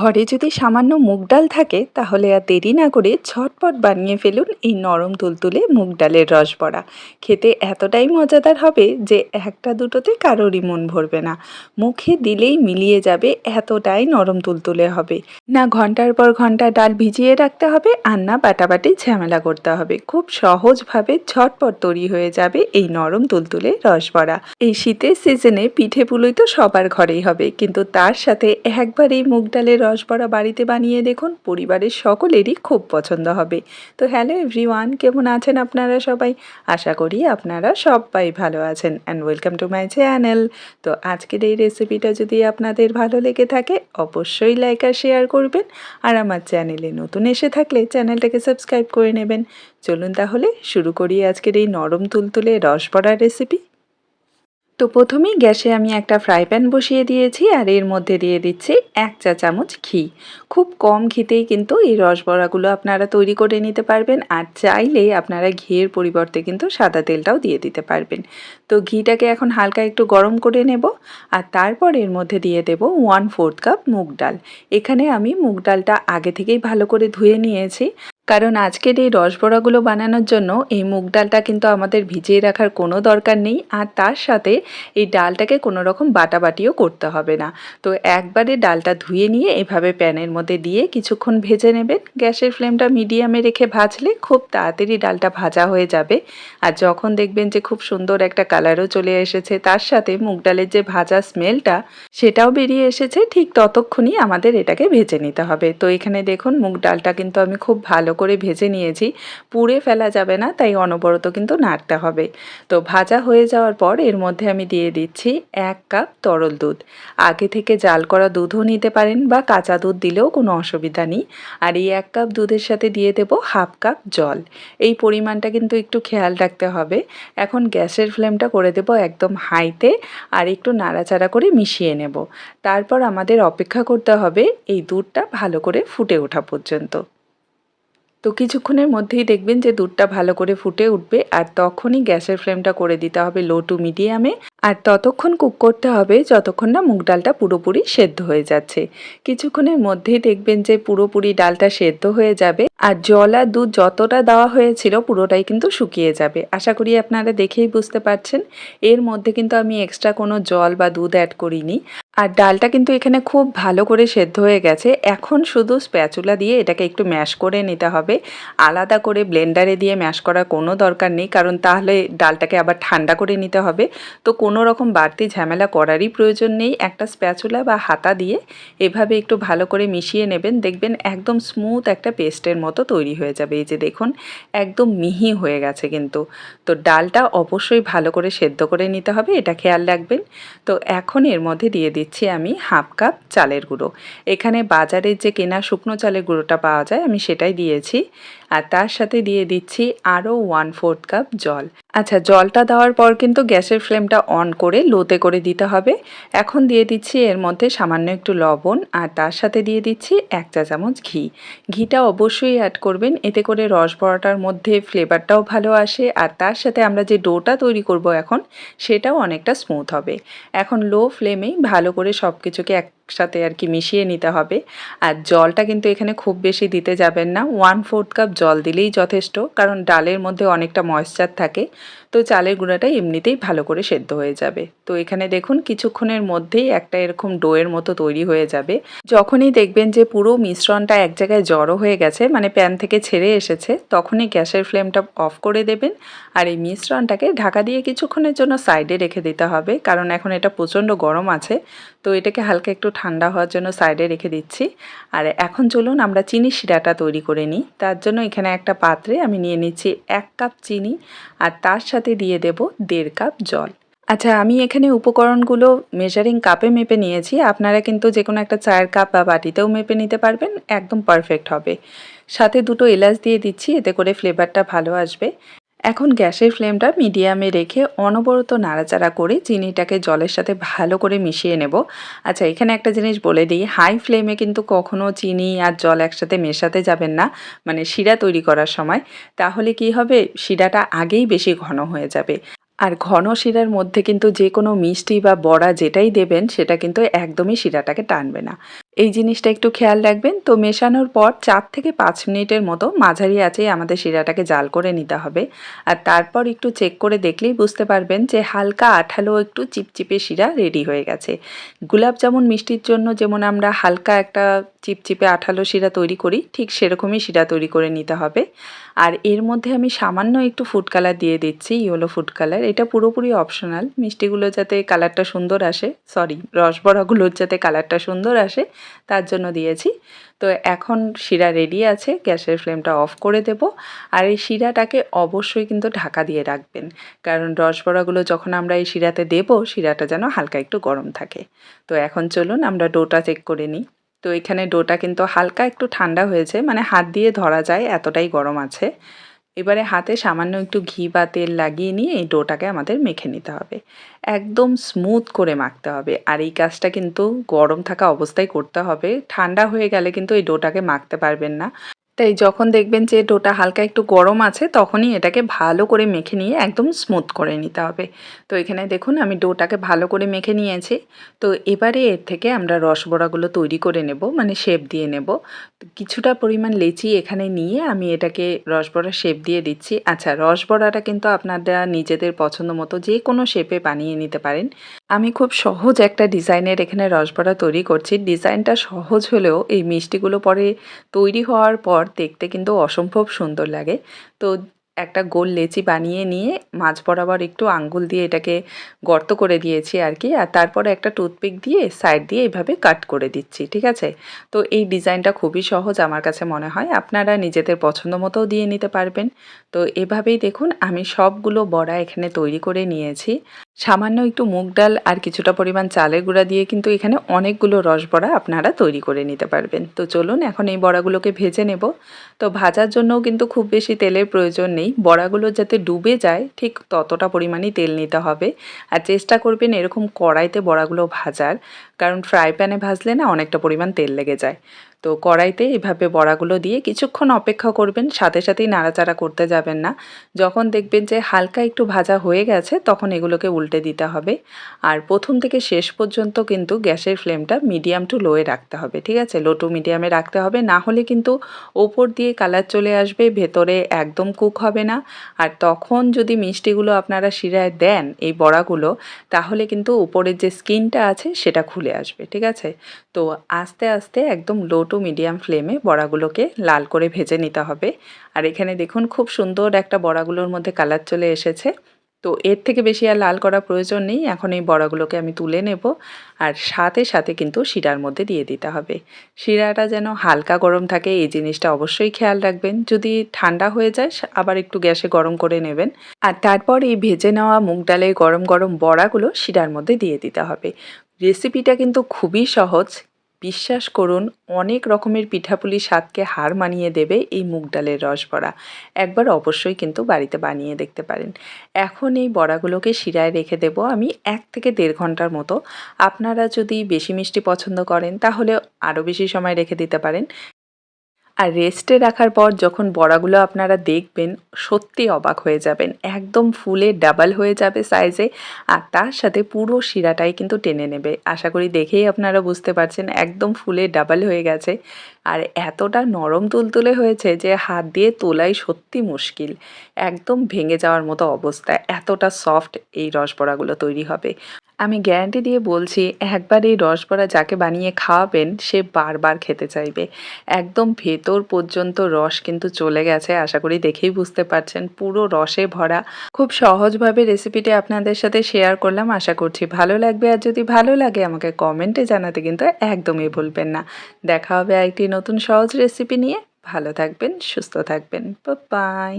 ঘরে যদি সামান্য মুগ ডাল থাকে, তাহলে আর দেরি না করে ঝটপট বানিয়ে ফেলুন এই নরম তুলতুলে মুগ ডালের রস বড়া। খেতে এতটাই মজাদার হবে যে একটা দুটোতে কারোরই মন ভরবে না। মুখে দিলেই মিলিয়ে যাবে এতটাই নরম তুলতুলে হবে। না ঘণ্টার পর ঘণ্টা ডাল ভিজিয়ে রাখতে হবে, আর না বাটাবাটি ঝামেলা করতে হবে। খুব সহজভাবে ঝটপট তৈরি হয়ে যাবে এই নরম তুলতুলে রস বড়া। এই শীতের সিজনে পিঠে পুলোই তো সবার ঘরেই হবে, কিন্তু তার সাথে একবার এই মুগ ডালের রসবড়া বাড়িতে বানিয়ে দেখুন, পরিবারের সকলেরই খুব পছন্দ হবে। তো হ্যালো এভরিওয়ান, কেমন আছেন আপনারা সবাই? আশা করি আপনারা সবাই ভালো আছেন। And welcome to my channel তো আজকের এই রেসিপিটা যদি আপনাদের ভালো লেগে থাকে, অবশ্যই লাইক আর শেয়ার করবেন। আর আমার চ্যানেলে নতুন এসে থাকলে চ্যানেলটাকে সাবস্ক্রাইব করে নেবেন। চলুন তাহলে শুরু করি আজকের এই নরম তুলতুলে রসবড়ার রেসিপি তো প্রথমেই গ্যাসে আমি একটা ফ্রাই প্যান বসিয়ে দিয়েছি আর এর মধ্যে দিয়ে দিচ্ছি এক চা চামচ ঘি। খুব কম ঘিতেই কিন্তু এই রসবড়াগুলো আপনারা তৈরি করে নিতে পারবেন আর চাইলে আপনারা ঘিয়ের পরিবর্তে কিন্তু সাদা তেলটাও দিয়ে দিতে পারবেন। তো ঘিটাকে এখন হালকা একটু গরম করে নেব আর তারপর এর মধ্যে দিয়ে দেব ওয়ান ফোর্থ কাপ মুগ ডাল। এখানে আমি মুগ ডালটা আগে থেকেই ভালো করে ধুয়ে নিয়েছি। কারণ আজকের এই রসবড়াগুলো বানানোর জন্য এই মুগ ডালটা কিন্তু আমাদের ভিজিয়ে রাখার কোনো দরকার নেই। আর তার সাথে এই ডালটাকে কোনো রকম বাটাবাটিও করতে হবে না। তো একবারে ডালটা ধুয়ে নিয়ে এভাবে প্যানের মধ্যে দিয়ে কিছুক্ষণ ভেজে নেবেন। গ্যাসের ফ্লেমটা মিডিয়ামে রেখে ভাজলে খুব তাড়াতাড়ি ডালটা ভাজা হয়ে যাবে। আর যখন দেখবেন যে খুব সুন্দর একটা কালারও চলে এসেছে, তার সাথে মুগ ডালের যে ভাজা স্মেলটা, সেটাও বেরিয়ে এসেছে, ঠিক ততক্ষণই আমাদের এটাকে ভেজে নিতে হবে। তো এখানে দেখুন, মুগ ডালটা কিন্তু আমি খুব ভালো করে ভেজে নিয়েছি। পুড়ে ফেলা যাবে না, তাই অনবরত কিন্তু নাড়তে হবে। তো ভাজা হয়ে যাওয়ার পর এর মধ্যে আমি দিয়ে দিচ্ছি এক কাপ তরল দুধ। আগে থেকে জাল করা দুধও নিতে পারেন বা কাঁচা দুধ দিলেও কোনো অসুবিধা নেই। আর এই এক কাপ দুধের সাথে দিয়ে দেব হাফ কাপ জল। এই পরিমাণটা কিন্তু একটু খেয়াল রাখতে হবে। এখন গ্যাসের ফ্লেমটা করে দেব একদম হাইতে আর একটু নাড়াচাড়া করে মিশিয়ে নেব। তারপর আমাদের অপেক্ষা করতে হবে এই দুধটা ভালো করে ফুটে ওঠা পর্যন্ত। তো কিছুক্ষণের মধ্যেই দেখবেন যে দুধটা ভালো করে ফুটে উঠবে আর তখনই গ্যাসের ফ্লেমটা করে দিতে হবে লো টু মিডিয়ামে। আর ততক্ষণ কুক করতে হবে যতক্ষণ না মুগ ডালটা পুরোপুরি সেদ্ধ হয়ে যাচ্ছে। কিছুক্ষণের মধ্যেই দেখবেন যে পুরোপুরি ডালটা সেদ্ধ হয়ে যাবে আর জল আর দুধ যতটা দেওয়া হয়েছিল পুরোটাই কিন্তু শুকিয়ে যাবে। আশা করি আপনারা দেখেই বুঝতে পারছেন। এর মধ্যে কিন্তু আমি এক্সট্রা কোনো জল বা দুধ অ্যাড করিনি। আর ডালটা কিন্তু এখানে খুব ভালো করে সেদ্ধ হয়ে গেছে। এখন শুধু স্প্যাচুলা দিয়ে এটাকে একটু ম্যাশ করে নিতে হবে। আলাদা করে ব্লেন্ডারে দিয়ে ম্যাশ করার কোনো দরকার নেই, কারণ তাহলে ডালটাকে আবার ঠান্ডা করে নিতে হবে। তো কোনো রকম বাড়তি ঝামেলা করারই প্রয়োজন নেই। একটা স্প্যাচুলা বা হাতা দিয়ে এভাবে একটু ভালো করে মিশিয়ে নেবেন। দেখবেন একদম স্মুথ একটা পেস্টের মতো তৈরি হয়ে যাবে। এই যে দেখুন, একদম মিহি হয়ে গেছে কিন্তু। তো ডালটা অবশ্যই ভালো করে সেদ্ধ করে নিতে হবে, এটা খেয়াল রাখবেন। তো এখন এর মধ্যে দিয়ে দিচ্ছি আমি হাফ কাপ চালের গুঁড়ো। এখানে বাজারে যে কেনা শুকনো চালের গুঁড়োটা পাওয়া যায়, আমি সেটাই দিয়েছি। আর তার সাথে দিয়ে দিচ্ছি আরও ওয়ান ফোর্থ কাপ জল। আচ্ছা জলটা দেওয়ার পর কিন্তু গ্যাসের ফ্লেমটা অন করে লোতে করে দিতে হবে। এখন দিয়ে দিচ্ছি এর মধ্যে সামান্য একটু লবণ আর তার সাথে দিয়ে দিচ্ছি এক চা চামচ ঘি। ঘিটা অবশ্যই অ্যাড করবেন, এতে করে রস বড়াটার মধ্যে ফ্লেভারটাও ভালো আসে আর তার সাথে আমরা যে ডোটা তৈরি করব এখন, সেটাও অনেকটা স্মুথ হবে। এখন লো ফ্লেমেই ভালো করে সব কিছুকে এক সাথে আর কি মিশিয়ে নিতে হবে। আর জলটা কিন্তু এখানে খুব বেশি দিতে যাবেন না। ওয়ান ফোর্থ কাপ জল দিলেই যথেষ্ট, কারণ ডালের মধ্যে অনেকটা ময়েশ্চার থাকে। তো চালের গুঁড়াটা এমনিতেই ভালো করে সেদ্ধ হয়ে যাবে। তো এখানে দেখুন, কিছুক্ষণের মধ্যেই একটা এরকম ডোয়ের মতো তৈরি হয়ে যাবে। যখনই দেখবেন যে পুরো মিশ্রণটা এক জায়গায় জড়ো হয়ে গেছে মানে প্যান থেকে ছেড়ে এসেছে, তখনই গ্যাসের ফ্লেমটা অফ করে দেবেন। আর এই মিশ্রণটাকে ঢাকা দিয়ে কিছুক্ষণের জন্য সাইডে রেখে দিতে হবে, কারণ এখন এটা প্রচণ্ড গরম আছে। তো এটাকে হালকা একটু ঠান্ডা হওয়ার জন্য সাইডে রেখে দিচ্ছি। আর এখন চলুন আমরা চিনি শিরাটা তৈরি করে নিই। তার জন্য এখানে একটা পাত্রে আমি নিয়ে নিচ্ছি এক কাপ চিনি। আর তার সাথে দিয়ে দেব দেড় কাপ জল। আচ্ছা আমি এখানে উপকরণগুলো মেজারিং কাপে মেপে নিয়েছি। আপনারা কিন্তু যে কোনো একটা চায়ের কাপ বা বাটিতেও মেপে নিতে পারবেন, একদম পারফেক্ট হবে। সাথে দুটো এলাচ দিয়ে দিচ্ছি, এতে করে ফ্লেভারটা ভালো আসবে। এখন গ্যাসের ফ্লেমটা মিডিয়ামে রেখে অনবরত নাড়াচাড়া করে চিনিটাকে জলের সাথে ভালো করে মিশিয়ে নেব। আচ্ছা এখানে একটা জিনিস বলে দিই, হাই ফ্লেমে কিন্তু কখনো চিনি আর জল একসাথে মেশাতে যাবেন না মানে শিরা তৈরি করার সময়। তাহলে কি হবে? শিরাটা আগেই বেশি ঘন হয়ে যাবে। আর ঘন শিরার মধ্যে কিন্তু যে কোনো মিষ্টি বা বড়া যেটাই দেবেন, সেটা কিন্তু একদমই শিরাটাকে টানবে না। এই জিনিসটা একটু খেয়াল রাখবেন। তো মেশানোর পর চার থেকে পাঁচ মিনিটের মতো মাঝারি আঁচেই আমাদের শিরাটাকে জাল করে নিতে হবে। আর তারপর একটু চেক করে দেখলেই বুঝতে পারবেন যে হালকা আঠালো একটু চিপচিপে শিরা রেডি হয়ে গেছে। গোলাপ জামুন মিষ্টির জন্য যেমন আমরা হালকা একটা চিপচিপে আঠালো শিরা তৈরি করি, ঠিক সেরকমই শিরা তৈরি করে নিতে হবে। আর এর মধ্যে আমি সামান্য একটু ফুড কালার দিয়ে দিচ্ছি ইয়েলো ফুড কালার এটা পুরোপুরি অপশনাল মিষ্টিগুলো যাতে কালারটা সুন্দর আসে সরি রসবড়াগুলোর যাতে কালারটা সুন্দর আসে তার জন্য দিয়েছি। তো এখন শিরা রেডি আছে, গ্যাসের ফ্লেমটা অফ করে দেব। আর এই শিরাটাকে অবশ্যই কিন্তু ঢাকা দিয়ে রাখবেন। কারণ রসবড়াগুলো যখন আমরা এই শিরাতে দেব, শিরাটা যেন হালকা একটু গরম থাকে। তো এখন চলুন, আমরা ডোটা চেক করে নিই। তো এখানে ডোটা কিন্তু হালকা একটু ঠান্ডা হয়েছে মানে হাত দিয়ে ধরা যায়, এতটাই গরম আছে। এবারে হাতে সামান্য একটু ঘি বা তেল লাগিয়ে নিয়ে এই ডোটাকে আমাদের মেখে নিতে হবে। একদম স্মুথ করে মাখতে হবে। আর এই কাজটা কিন্তু গরম থাকা অবস্থায় করতে হবে। ঠান্ডা হয়ে গেলে কিন্তু এই ডোটাকে মাখতে পারবেন না। তাই যখন দেখবেন যে ডোটা হালকা একটু গরম আছে, তখনই এটাকে ভালো করে মেখে নিয়ে একদম স্মুথ করে নিতে হবে। তো এখানে দেখুন, আমি ডোটাকে ভালো করে মেখে নিয়েছি। তো এবারে এর থেকে আমরা রসবড়াগুলো তৈরি করে নেব মানে শেপ দিয়ে নেব। কিছুটা পরিমাণ লেচি এখানে নিয়ে আমি এটাকে রসবড়া শেপ দিয়ে দিচ্ছি। আচ্ছা রসবড়াটা কিন্তু আপনারা নিজেদের পছন্দ মতো যে কোনো শেপে বানিয়ে নিতে পারেন। আমি খুব সহজ একটা ডিজাইনের এখানে রসবড়া তৈরি করছি। ডিজাইনটা সহজ হলেও এই মিষ্টিগুলো পরে তৈরি হওয়ার পর দেখতে কিন্তু অসম্ভব সুন্দর লাগে। তো একটা গোল লেচি বানিয়ে নিয়ে মাছ বরাবর একটু আঙ্গুল দিয়ে এটাকে গর্ত করে দিয়েছি আর কি। আর তারপরে একটা টুথপিক দিয়ে সাইড দিয়ে এইভাবে কাট করে দিচ্ছি, ঠিক আছে? তো এই ডিজাইনটা খুবই সহজ আমার কাছে মনে হয়। আপনারা নিজেদের পছন্দ মতো দিয়ে নিতে পারবেন। তো এভাবেই দেখুন, আমি সবগুলো বড়া এখানে তৈরি করে নিয়েছি। সামান্য একটু মুগ ডাল আর কিছুটা পরিমাণ চালের গুঁড়া দিয়ে কিন্তু এখানে অনেকগুলো রস বড়া আপনারা তৈরি করে নিতে পারবেন। তো চলুন এখন এই বড়াগুলোকে ভেজে নেব। তো ভাজার জন্যও কিন্তু খুব বেশি তেলের প্রয়োজন নেই। বড়াগুলো যাতে ডুবে যায়, ঠিক ততটা পরিমাণই তেল নিতে হবে। আর চেষ্টা করবেন এরকম কড়াইতে বড়াগুলো ভাজার, কারণ ফ্রাই প্যানে ভাজলে না অনেকটা পরিমাণ তেল লেগে যায়। তো কড়াইতে এভাবে বড়াগুলো দিয়ে কিছুক্ষণ অপেক্ষা করবেন, সাথে সাথেই নাড়াচাড়া করতে যাবেন না। যখন দেখবেন যে হালকা একটু ভাজা হয়ে গেছে, তখন এগুলোকে উল্টে দিতে হবে। আর প্রথম থেকে শেষ পর্যন্ত কিন্তু গ্যাসের ফ্লেমটা মিডিয়াম টু লোয়ে রাখতে হবে, ঠিক আছে? লো টু মিডিয়ামে রাখতে হবে, না হলে কিন্তু ওপর দিয়ে কালার চলে আসবে, ভেতরে একদম কুক হবে না। আর তখন যদি মিষ্টিগুলো আপনারা শিরায় দেন এই বড়াগুলো, তাহলে কিন্তু উপরের যে স্কিনটা আছে সেটা খুলে আসবে, ঠিক আছে? তো আস্তে আস্তে একদম লো টু মিডিয়াম ফ্লেমে বড়াগুলোকে লাল করে ভেজে নিতে হবে। আর এখানে দেখুন খুব সুন্দর একটা বড়াগুলোর মধ্যে কালার চলে এসেছে। তো এর থেকে বেশি আর লাল করা প্রয়োজন নেই, এখন এই বড়াগুলোকে আমি তুলে নেব। আর সাথে সাথে কিন্তু শিরার মধ্যে দিয়ে দিতে হবে। শিরাটা যেন হালকা গরম থাকে, এই জিনিসটা অবশ্যই খেয়াল রাখবেন। যদি ঠান্ডা হয়ে যায় আবার একটু গ্যাসে গরম করে নেবেন। আর তারপর এই ভেজে নেওয়া মুগ ডালের গরম গরম বড়াগুলো শিরার মধ্যে দিয়ে দিতে হবে। রেসিপিটা কিন্তু খুবই সহজ। বিশ্বাস করুন, অনেক রকমের পিঠাপুলি স্বাদকে হার মানিয়ে দেবে এই মুগ ডালের রস বড়া একবার অবশ্যই কিন্তু বাড়িতে বানিয়ে দেখতে পারেন। এখন এই বড়াগুলোকে শিরায় রেখে দেব আমি এক থেকে দেড় ঘণ্টার মতো। আপনারা যদি বেশি মিষ্টি পছন্দ করেন, তাহলে আরও বেশি সময় রেখে দিতে পারেন। আর রেস্টে রাখার পর যখন বড়াগুলো আপনারা দেখবেন, সত্যি অবাক হয়ে যাবেন। একদম ফুলে ডাবল হয়ে যাবে সাইজে আর তার সাথে পুরো শিরাটাই কিন্তু টেনে নেবে। আশা করি দেখেই আপনারা বুঝতে পারছেন, একদম ফুলে ডাবল হয়ে গেছে। আর এতটা নরম তুলতুলে হয়েছে যে হাত দিয়ে তোলাই সত্যি মুশকিল। একদম ভেঙে যাওয়ার মতো অবস্থা। এতটা সফট এই রসবড়াগুলো তৈরি হবে। আমি গ্যারান্টি দিয়ে বলছি, একবার এই রসবড়া যাকে বানিয়ে খাওয়াবেন, সে বারবার খেতে চাইবে। একদম ভেতর পর্যন্ত রস কিন্তু চলে গেছে, আশা করি দেখেই বুঝতে পারছেন। পুরো রসে ভরা। খুব সহজভাবে রেসিপিটি আপনাদের সাথে শেয়ার করলাম, আশা করছি ভালো লাগবে। আর যদি ভালো লাগে, আমাকে কমেন্টে জানাতে কিন্তু একদমই ভুলবেন না। দেখা হবে একটি নতুন সহজ রেসিপি নিয়ে। ভালো থাকবেন, সুস্থ থাকবেন। বাই